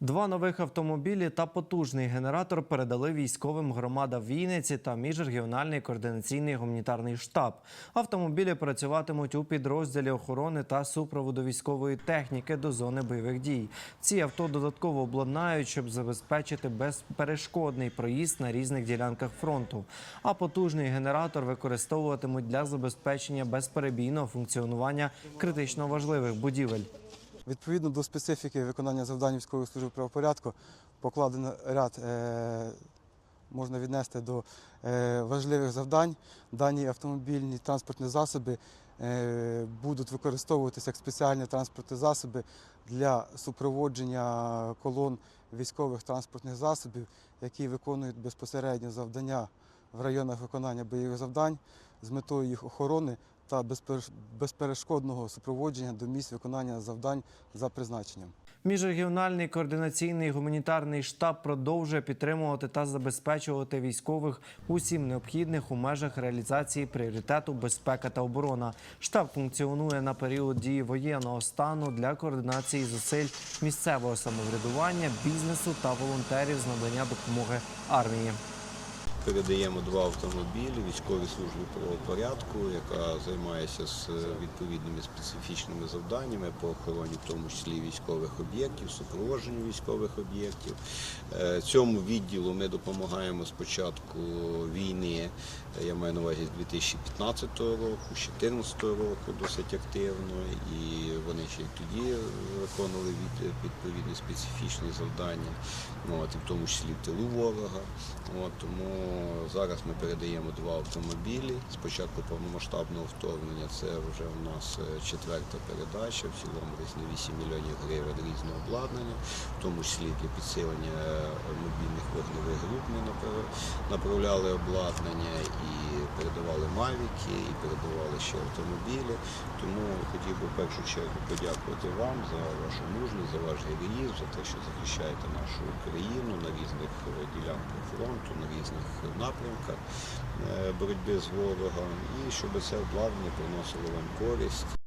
Два нових автомобілі та потужний генератор передали військовим громадам Вінниці та міжрегіональний координаційний гуманітарний штаб. Автомобілі працюватимуть у підрозділі охорони та супроводу військової техніки до зони бойових дій. Ці авто додатково обладнають, щоб забезпечити безперешкодний проїзд на різних ділянках фронту. А потужний генератор використовуватимуть для забезпечення безперебійного функціонування критично важливих будівель. Відповідно до специфіки виконання завдань військової служби правопорядку покладено ряд е, можна віднести до е, важливих завдань. Дані автомобільні транспортні засоби е, будуть використовуватися як спеціальні транспортні засоби для супроводження колон військових транспортних засобів, які виконують безпосередньо завдання в районах виконання бойових завдань з метою їх охорони та безпереш- безперешкодного супроводження до місць виконання завдань за призначенням. Міжрегіональний координаційний гуманітарний штаб продовжує підтримувати та забезпечувати військових усім необхідних у межах реалізації пріоритету безпека та оборона. Штаб функціонує на період дії воєнного стану для координації зусиль місцевого самоврядування, бізнесу та волонтерів з надання допомоги армії. Передаємо два автомобілі військовій службі правопорядку, яка займається з відповідними специфічними завданнями по охороні, в тому числі військових об'єктів, супроводженню військових об'єктів. Е, Цьому відділу ми допомагаємо з початку війни. е, Я маю на увазі з 2015 року, з 2014 року досить активно, і вони ще й тоді виконували відповідні специфічні завдання, в тому числі в тилу ворога. От, зараз ми передаємо два автомобілі. Спочатку повномасштабного вторгнення це вже у нас е, четверта передача, в цілому десь на 8 мільйонів гривень різного обладнання, в тому числі для підсилення е, мобільних вогневих груп ми напра- направляли обладнання і передавали мавіки, і передавали ще автомобілі. Тому хотів би в першу чергу подякувати вам за вашу мужність, за ваш героїзм, за те, що захищаєте нашу Україну на різних е, ділянках фронту, на різних напрямках е, боротьби з ворогом, і щоб це обладнання приносило вам користь